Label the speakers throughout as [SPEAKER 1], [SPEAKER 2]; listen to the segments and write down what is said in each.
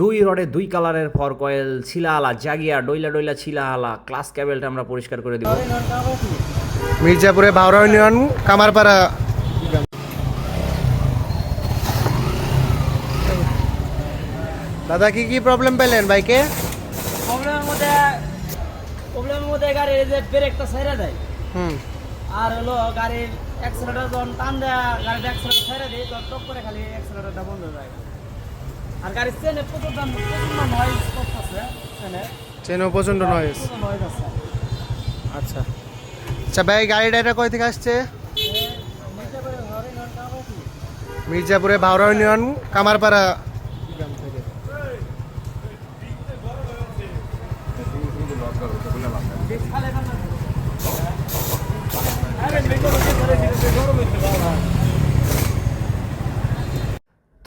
[SPEAKER 1] দুই রডে দুই কালারের ফর কয়েল ছিলা আলা জাগিয়া ডইলা ডইলা ছিলা আলা ক্লাস ক্যাবেলটা আমরা পরিষ্কার করে দিব।
[SPEAKER 2] মির্জাপুরে বাউরা ইউনিয়ন কামারপাড়া। দাদা কি কি প্রবলেম পেলেন বাইকে
[SPEAKER 3] প্রবলেমের মধ্যে প্রবলেমের মধ্যে গাড়ির যে ব্রেকটা ছেড়ে দেয়
[SPEAKER 2] হুম।
[SPEAKER 3] আর হলো গাড়ির অ্যাক্সিলেটার যখন টান দেয় গাড়ির অ্যাক্সিলেটার ছেড়ে দিই তখন টপ করে খালি অ্যাক্সিলেটারটা বন্ধ হয়ে যায়। আর গাড়ির চেনে প্রচুর দাম নয়েজ করতেছে চেনে
[SPEAKER 2] চেনো প্রচণ্ড নয়েস
[SPEAKER 3] নয়েজ আছে।
[SPEAKER 2] আচ্ছা। আচ্ছা ভাই গাড়িটা এটা কই থেকে আসছে? মির্জাপুরে ভাওরা ইউনিয়ন কামারপাড়া গ্রাম থেকে
[SPEAKER 3] খালে কাম আরে মেঘ করে গরম হচ্ছে বাবা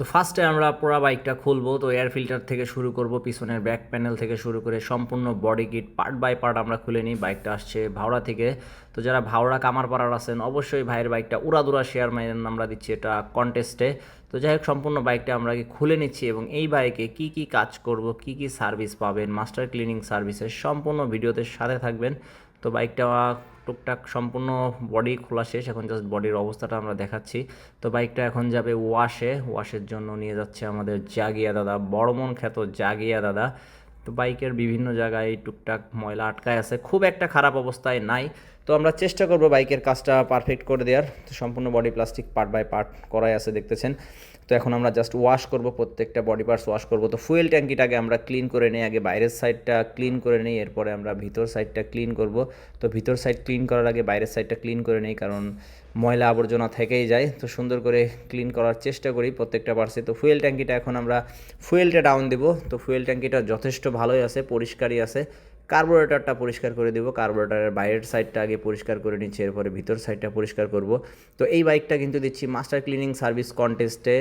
[SPEAKER 1] তো ফার্স্টে আমরা পুরো বাইকটা খুলবো, তো এয়ার ফিল্টার থেকে শুরু করব, পিছনের ব্যাক প্যানেল থেকে শুরু করে সম্পূর্ণ body kit part by part আমরা খুলে নিই বাইকটা আসছে ভাওড়া থেকে। তো যারা ভাওড়া কামারপাড়ার আছেন, অবশ্যই ভাইয়ের বাইকটা উড়াদুরা শেয়ার মাইনের আমরা দিচ্ছি এটা কন্টেস্টে তো যাই হোক, সম্পূর্ণ বাইকটা আমরা খুলে নিচ্ছি এবং এই বাইকে কি কি কাজ করব, কি কি সার্ভিস পাবেন মাস্টার ক্লিনিং সার্ভিসের সম্পূর্ণ ভিডিওতে সাথে থাকবেন। তো বাইকটা টুকটাক সম্পূর্ণ বডি খোলা শেষ, এখন জাস্ট বডির অবস্থাটা আমরা দেখাচ্ছি। তো বাইকটা এখন যাবে ওয়াশে ওয়াশের জন্য নিয়ে যাচ্ছে আমাদের জাগিয়া দাদা বড়মন খ্যাত জাগিয়া দাদা। তো বাইকের বিভিন্ন জায়গায় টুকটাক ময়লা আটকায় আছে। খুব একটা খারাপ অবস্থায় নাই। তো আমরা চেষ্টা করব বাইকের কাজটা পারফেক্ট করে দেওয়ার। তো সম্পূর্ণ body plastic part by part করাই আছে, দেখতেছেন। তো এখন আমরা জাস্ট ওয়াশ করব, প্রত্যেকটা বডি পার্টস ওয়াশ করব। তো ফুয়েল ট্যাঙ্কিটাকে আমরা ক্লিন করে নিই, আগে বাইরের সাইডটা ক্লিন করে নিই, এরপরে আমরা ভিতর সাইডটা ক্লিন করব। তো ভিতর সাইড ক্লিন করার আগে বাইরের সাইডটা ক্লিন করে নিই, কারণ ময়লা আবর্জনা থেকেই যায়। তো সুন্দর করে ক্লিন করার চেষ্টা করি প্রত্যেকটা পার্সে তো ফুয়েল ট্যাঙ্কিটা এখন আমরা ফুয়েলটা ডাউন দেবো। তো ফুয়েল ট্যাঙ্কিটা যথেষ্ট ভালোই আছে, পরিষ্কারই আছে। কার্বোরেটরটা পরিষ্কার করে দেবো, কার্বোরেটরের বাইরের সাইডটা আগে পরিষ্কার করে নিচ্ছি, এরপরে ভিতর সাইডটা পরিষ্কার করব। তো এই বাইকটা কিন্তু দিচ্ছি মাস্টার ক্লিনিং সার্ভিস কন্টেস্টে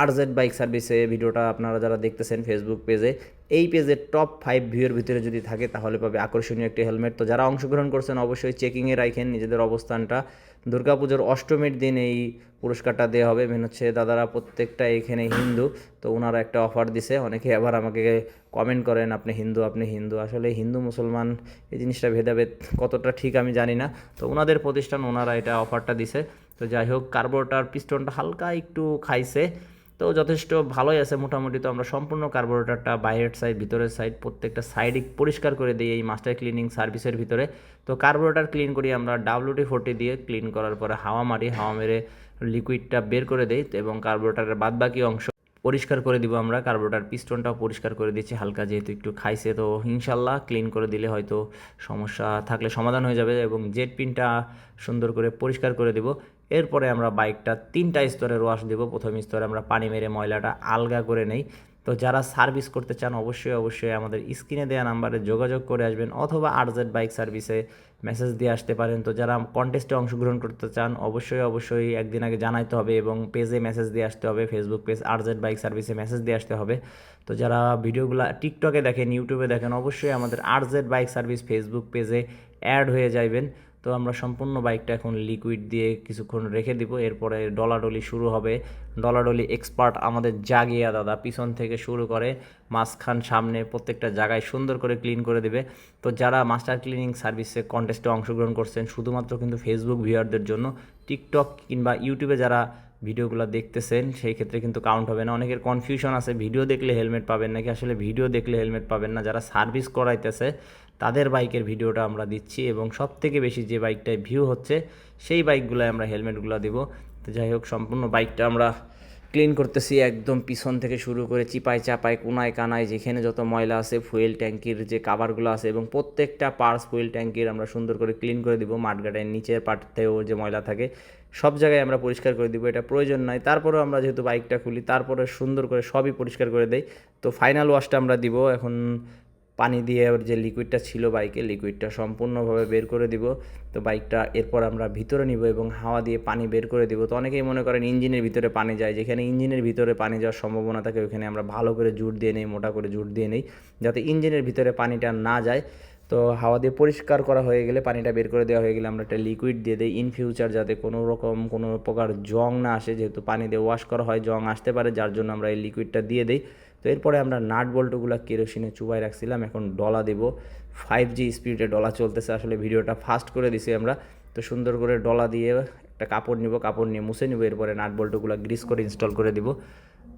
[SPEAKER 1] আর জেড বাইক সার্ভিসে ভিডিওটা আপনারা যারা দেখতেছেন ফেসবুক পেজে এই পেজে টপ ফাইভ ভিউয়ের ভিতরে যদি থাকে, তাহলে পাবে আকর্ষণীয় একটি হেলমেট তো যারা অংশগ্রহণ করছেন, অবশ্যই চেকিংয়ে রাখেন নিজেদের অবস্থানটা। দুর্গাপুজোর অষ্টমীর দিন এই পুরস্কারটা দেওয়া হবে। মেন হচ্ছে দাদারা প্রত্যেকটা এখানে হিন্দু, তো ওনারা একটা অফার দিছে। অনেকে আবার আমাকে কমেন্ট করেন, আপনি হিন্দু আপনি হিন্দু। আসলে হিন্দু, মুসলমান, এই জিনিসটা ভেদাভেদ কতটা ঠিক আমি জানি না। তো ওনাদের প্রতিষ্ঠান ওনারা এটা অফারটা দিছে। তো যাই হোক কার্বোটার পিস্টনটা হালকা একটু খাইছে। তো যথেষ্ট ভালোই আছে মোটামুটি। তো আমরা সম্পূর্ণ কার্বোরেটারটা বাইরের সাইড ভিতরের সাইড প্রত্যেকটা সাইডই পরিষ্কার করে দিই এই মাস্টার ক্লিনিং সার্ভিসের ভিতরে। তো কার্বোরেটার ক্লিন করি আমরা ডাব্লিউটি ফোর্টি দিয়ে ক্লিন করার পরে হাওয়া মারি, হাওয়া মেরে লিকুইডটা বের করে দেই এবং কার্বোরেটারের বাদবাকি অংশ পরিষ্কার করে দিব আমরা। কার্বোরেটার পিস্টনটাও পরিষ্কার করে দিচ্ছি, হালকা যেহেতু একটু খাইছে তো ইনশাল্লাহ ক্লিন করে দিলে হয়তো সমস্যা থাকলে সমাধান হয়ে যাবে এবং জেট পিনটা সুন্দর করে পরিষ্কার করে দিব। এরপরে আমরা বাইকটা তিনটা স্তরের ওয়াশ দেবো। প্রথম স্তরে আমরা পানি মেরে ময়লাটা আলগা করে নেই। তো যারা সার্ভিস করতে চান অবশ্যই অবশ্যই আমাদের স্ক্রিনে দেওয়া নাম্বারে যোগাযোগ করে আসবেন অথবা আরজেড বাইক সার্ভিসে মেসেজ দিয়ে আসতে পারেন। তো যারা কন্টেস্টে অংশগ্রহণ করতে চান, অবশ্যই অবশ্যই একদিন আগে জানাইতে হবে এবং পেজে মেসেজ দিয়ে আসতে হবে ফেসবুক পেজ আরজেড বাইক সার্ভিসে মেসেজ দিয়ে আসতে হবে। তো যারা ভিডিওগুলো টিকটকে দেখেন ইউটিউবে দেখেন, অবশ্যই আমাদের আরজেড বাইক সার্ভিস ফেসবুক পেজে অ্যাড হয়ে যাবেন তো আমরা সম্পূর্ণ বাইকটা এখন লিকুইড দিয়ে কিছুক্ষণ রেখে দিব। এরপরে ডলাডলি শুরু হবে। ডলাডলি এক্সপার্ট আমাদের জাগিয়া দাদা পিছন থেকে শুরু করে, মাঝখান, সামনে প্রত্যেকটা জায়গায় সুন্দর করে ক্লিন করে দিবে। তো যারা মাস্টার ক্লিনিং সার্ভিসে কন্টেস্টে অংশগ্রহণ করছেন, শুধুমাত্র কিন্তু ফেসবুক ভিউয়ারদের জন্য টিকটক কিংবা ইউটিউবে যারা ভিডিওগুলো দেখতেছেন, সেই ক্ষেত্রে কিন্তু কাউন্ট হবে না। অনেকের কনফিউশন আছে, ভিডিও দেখলে হেলমেট পাবেন নাকি? আসলে ভিডিও দেখলে হেলমেট পাবেন না। যারা সার্ভিস করাইতেছে তাদের বাইকের ভিডিওটা আমরা দিচ্ছি এবং সব থেকে বেশি যে বাইকটায় ভিউ হচ্ছে, সেই বাইকগুলোয় আমরা হেলমেটগুলো দিব। তো যাই হোক, সম্পূর্ণ বাইকটা আমরা ক্লিন করতেছি একদম পিছন থেকে শুরু করে চিপায় চাপায়, কোনায় কানায়, যেখানে যত ময়লা আছে, ফুয়েল ট্যাঙ্কির যে কাভারগুলো আছে এবং প্রত্যেকটা পার্স ফুয়েল ট্যাঙ্কির আমরা সুন্দর করে ক্লিন করে দিব। মাঠগাটের নিচের পার্টতেও যে ময়লা থাকে, সব জায়গায় আমরা পরিষ্কার করে দিব, এটা প্রয়োজন নয়। তারপরেও আমরা যেহেতু বাইকটা খুলি, তারপরে সুন্দর করে সবই পরিষ্কার করে দেই। তো ফাইনাল ওয়াশটা আমরা দিব। এখন পানি দিয়ে যে লিকুইডটা ছিল বাইকে লিকুইডটা সম্পূর্ণভাবে বের করে দিব। তো বাইকটা এরপর আমরা ভিতরে নিব এবং হাওয়া দিয়ে পানি বের করে দিব। তো অনেকেই মনে করেন ইঞ্জিনের ভিতরে পানি যায়, যেখানে ইঞ্জিনের ভিতরে পানি যাওয়ার সম্ভাবনা থাকে ওইখানে আমরা ভালো করে জুট দিয়ে নেই, মোটা করে জুট দিয়ে নেই, যাতে ইঞ্জিনের ভিতরে পানিটা না যায়। তো হাওয়া দিয়ে পরিষ্কার করা হয়ে গেলে পানিটা বের করে দেওয়া হয়ে গেলে আমরা একটা লিকুইড দিয়ে দিই ইন ফিউচার যাতে কোনো রকম কোনো প্রকার জং না আসে। যেহেতু পানি দিয়ে ওয়াশ করা হয়, জং আসতে পারে, যার জন্য আমরা এই লিকুইডটা দিয়ে দিই। তো এরপরে আমরা নাট বল্টুগুলো কেরোসিনে চুবাই রাখছিলাম, এখন ডলা দেব। ফাইভ জি স্পিডে ডলা চলতেছে, আসলে ভিডিওটা ফাস্ট করে দিছি আমরা। তো সুন্দর করে ডলা দিয়ে একটা কাপড় নিব, কাপড় নিয়ে মুছে নিব, এরপরে নাট বল্টুগুলো গ্রিস করে ইনস্টল করে দিব।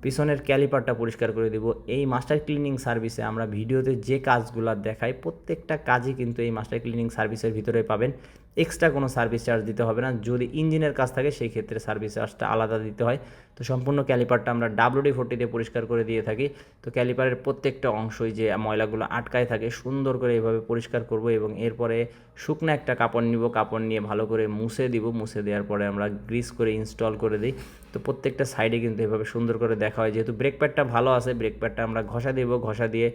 [SPEAKER 1] পিছনের ক্যালিপারটা পরিষ্কার করে দিব। এই মাস্টার ক্লিনিং সার্ভিসে আমরা ভিডিওতে যে কাজগুলো দেখাই, প্রত্যেকটা কাজই কিন্তু এই মাস্টার ক্লিনিং সার্ভিসের ভিতরে পাবেন। এক্সট্রা কোনো সার্ভিস চার্জ দিতে হবে না। যদি ইঞ্জিনের কাজ থাকে, সেই ক্ষেত্রে সার্ভিস চার্জটা আলাদা দিতে হয়। তো সম্পূর্ণ ক্যালিপারটা আমরা ডাব্লিউডি ফোর্টিতে পরিষ্কার করে দিয়ে থাকি। তো ক্যালিপারের প্রত্যেকটা অংশই যে ময়লাগুলো আটকায় থাকে, সুন্দর করে এভাবে পরিষ্কার করব এবং এরপরে শুকনো একটা কাপড় নিব। কাপড় নিয়ে ভালো করে মুছে দিব। মুছে দেওয়ার পরে আমরা গ্রিস করে ইনস্টল করে দিই। তো প্রত্যেকটা সাইডে কিন্তু এভাবে সুন্দর করে দেখা হয়, যেহেতু ব্রেক প্যাডটা ভালো আছে ব্রেক প্যাডটা আমরা ঘষা দিব, ঘষা দিয়ে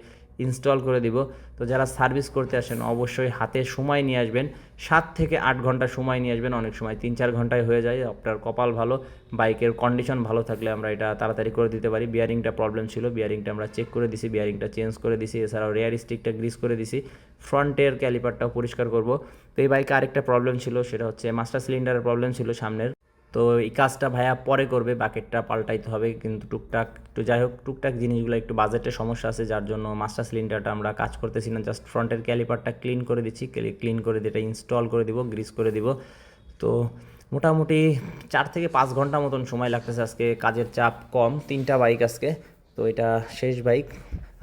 [SPEAKER 1] ইনস্টল করে দিব। তো যারা সার্ভিস করতে আসেন, অবশ্যই হাতে সময় নিয়ে আসবেন। সাত থেকে আট ঘণ্টা সময় নিয়ে আসবেন, অনেক সময় তিন চার ঘন্টায় হয়ে যায়। আপনার কপাল ভালো, বাইকের কন্ডিশন ভালো থাকলে আমরা এটা তাড়াতাড়ি করে দিতে পারি। বিয়ারিংটা প্রবলেম ছিল বিয়ারিংটা আমরা চেক করে দিছি বিয়ারিংটা চেঞ্জ করে দিছি। এছাড়াও রেয়ার স্টিকটা গ্রিস করে দিছি। ফ্রন্টের ক্যালিপারটাও পরিষ্কার করব। তো এই বাইকে আরেকটা প্রবলেম ছিল, সেটা হচ্ছে মাস্টার সিলিন্ডারের প্রবলেম ছিল সামনের। তো এই কাজটা ভাইয়া পরে করবে, বাকেটটা পাল্টাইতে হবে, কিন্তু টুকটাক একটু যাই হোক, টুকটাক জিনিসগুলো একটু বাজেটের সমস্যা আছে, যার জন্য মাস্টার সিলিন্ডারটা আমরা কাজ করতেছি না জাস্ট ফ্রন্টের ক্যালিপারটা ক্লিন করে দিচ্ছি ক্লিন করে দিয়ে এটা ইনস্টল করে দিব গ্রিস করে দিব। তো মোটামুটি চার থেকে পাঁচ ঘণ্টা মতন সময় লাগতেছে আজকে, কাজের চাপ কম, তিনটা বাইক আজকে, তো এটা শেষ বাইক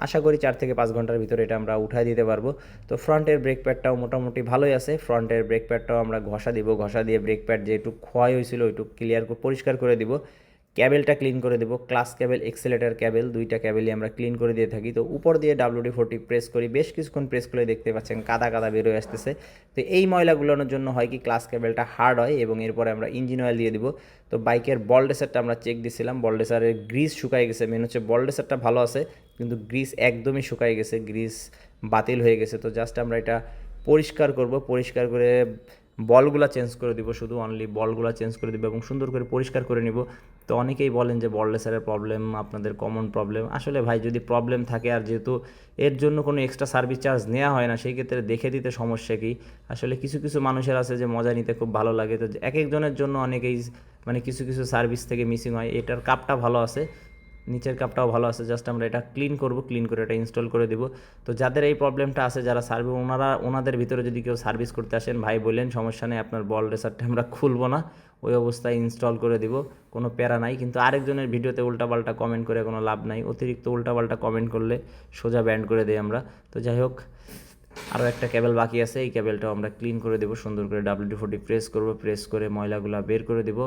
[SPEAKER 1] আশা করি চার থেকে পাঁচ ঘণ্টার ভিতরে এটা আমরা উঠাই দিতে পারব। তো ফ্রন্টের ব্রেক প্যাডটাও মোটামুটি ভালোই আছে। ফ্রন্টের ব্রেক প্যাডটাও আমরা ঘষা দিব। ঘষা দিয়ে ব্রেক প্যাড যেটুকু ক্ষয় হয়েছিল ওইটুকু ক্লিয়ার পরিষ্কার করে দিব। ক্যাবেলটা ক্লিন করে দেবো। ক্লাস ক্যাবেল, এক্সেলেটার ক্যাবেল, দুইটা ক্যাবেলই আমরা ক্লিন করে দিয়ে থাকি। তো উপর দিয়ে ডাব্লিউডি ফোরটি প্রেস করি। বেশ কিছুক্ষণ প্রেস করে দেখতে পাচ্ছেন কাদা কাদা বেরোয় আসতেছে। তো এই ময়লাগুলোর জন্য হয় কি, ক্লাস ক্যাবেলটা হার্ড হয় এবং এরপরে আমরা ইঞ্জিন অয়েল দিয়ে দিব। তো বাইকের বলডেসারটা আমরা চেক দিছিলাম। বলডেসারের গ্রিস শুকাই গেছে। মেন হচ্ছে বলডেসারটা ভালো আছে, কিন্তু গ্রিস একদমই শুকাই গেছে। গ্রিস বাতিল হয়ে গেছে। তো জাস্ট আমরা এটা পরিষ্কার করব। পরিষ্কার করে বলগুলা চেঞ্জ করে দিব। শুধু অনলি বলগুলা চেঞ্জ করে দিব এবং সুন্দর করে পরিষ্কার করে নিব। তো অনেকেই বলেন যে বললেসারের প্রবলেম আপনাদের কমন প্রবলেম আসলে ভাই, যদি প্রবলেম থাকে আর যেহেতু এর জন্য কোনো এক্সট্রা সার্ভিস চার্জ নেওয়া হয় না, সেই ক্ষেত্রে দেখে দিতে সমস্যা কী? আসলে কিছু কিছু মানুষের আছে যে মজা নিতে খুব ভালো লাগে। তো এক একজনের জন্য অনেকেই মানে কিছু কিছু সার্ভিস থেকে মিসিং হয়। এটার কাপটা ভালো আছে। নিচের কাপটাও ভালো আছে জাস্ট আমরা এটা ক্লিন করব ক্লিন করে এটা ইনস্টল করে দিব। তো যাদের এই প্রবলেমটা আছে, যারা সার্ভিস ওনারা, ওনাদের ভিতরে যদি কেউ সার্ভিস করতে আসেন, ভাই বললেন, সমস্যা নেই, আপনার বল রেসারটা আমরা খুলবো না, ওই অবস্থায় ইনস্টল করে দিব, কোনো প্যারা নাই। কিন্তু আরেকজনের ভিডিওতে উল্টাপাল্টা কমেন্ট করে কোনো লাভ নাই, অতিরিক্ত উল্টাপাল্টা কমেন্ট করলে সোজা ব্যান্ড করে দিই আমরা। তো যাই হোক আরও একটা কেবল বাকি আছে, এই কেবলটাও আমরা ক্লিন করে দেবো, সুন্দর করে ডাব্লিউ ফোর্টি প্রেস করব প্রেস করে ময়লাগুলো বের করে দেবো।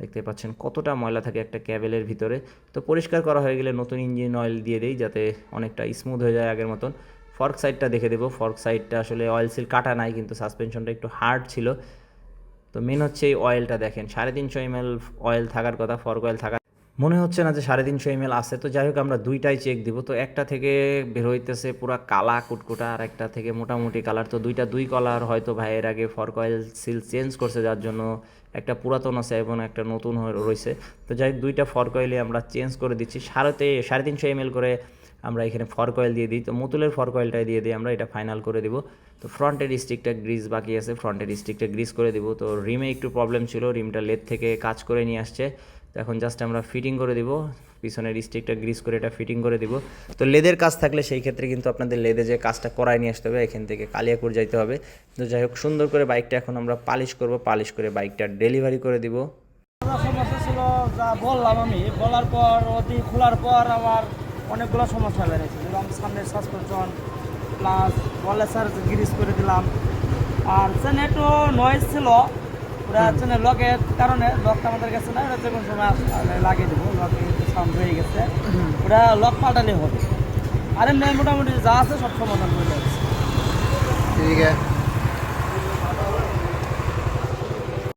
[SPEAKER 1] দেখতে পাচ্ছেন কতটা ময়লা থাকে একটা ক্যাবেলের ভিতরে। তো পরিষ্কার করা হয়ে গেলে নতুন ইঞ্জিন অয়েল দিয়ে দিই যাতে অনেকটা স্মুথ হয়ে যায় আগের মতন। ফর্ক সাইডটা দেখে দেবো। ফর্ক সাইডটা আসলে অয়েল সিল কাটা নাই, কিন্তু সাসপেনশনটা একটু হার্ড ছিল। তো মেন হচ্ছে এই অয়েলটা দেখেন। সাড়ে তিনশো এমএল অয়েল থাকার কথা ফর্ক অয়েল থাকার মনে হচ্ছে না যে সাড়ে তিনশো এমএল আছে। তো যাই হোক, আমরা দুইটাই চেক দিব। তো একটা থেকে বের হইতেছে পুরা কালা কুটকুটা, আর একটা থেকে মোটামুটি কালার তো দুইটা দুই কালার হয়তো ভাইয়ের আগে ফর্ক অয়েল সিল চেঞ্জ করছে, যার জন্য একটা পুরাতন আছে এবং একটা নতুন রয়েছে। তো যাই দুইটা ফর কয়েলে আমরা চেঞ্জ করে দিচ্ছি। সাড়েতে সাড়ে তিনশো এম করে আমরা এখানে ফর কয়েল দিয়ে দিই। তো মুতুলের ফর কয়েলটাই দিয়ে দিই আমরা এটা ফাইনাল করে দিব। তো ফ্রন্টের স্টিকটা গ্রিজ বাকি আছে। ফ্রন্টের স্টিকটা গ্রিজ করে দিব। তো রিমে একটু প্রবলেম ছিল। রিমটা লেদ থেকে কাজ করে নিয়ে আসছে। তো এখন জাস্ট আমরা ফিটিং করে দিব। পিছনের স্টিকটা গ্রিস করে এটা ফিটিং করে দিব। তো লেদের কাজ থাকলে সেই ক্ষেত্রে কিন্তু আপনাদের লেদে যে কাজটা করায় নিয়ে আসতে হবে, এখান থেকে কালিয়াকুর যাইতে হবে। তো যাই হোক, সুন্দর করে বাইকটা এখন আমরা পালিশ করব পালিশ করে বাইকটা ডেলিভারি করে দিব।
[SPEAKER 3] সমস্যা ছিল যা বললাম আমি, বলার পর, অতি খোলার পর আমার অনেকগুলো সমস্যা বেড়েছে। যেরকম সামনের সাসপেনশন প্লাস বলেসার গ্রিস করে দিলাম। আর একটু নয়েজ ছিল ওরা হচ্ছে না লকের কারণে লকটা আমাদের কাছে না ওরা যে কোনো সময় লাগিয়ে দেবো লকে সাউন্ড হয়ে গেছে। ওরা লক পাল্টালে হবে। আর এমনি মোটামুটি যা আছে সব সমাধান করে যাচ্ছে।
[SPEAKER 2] ঠিক আছে।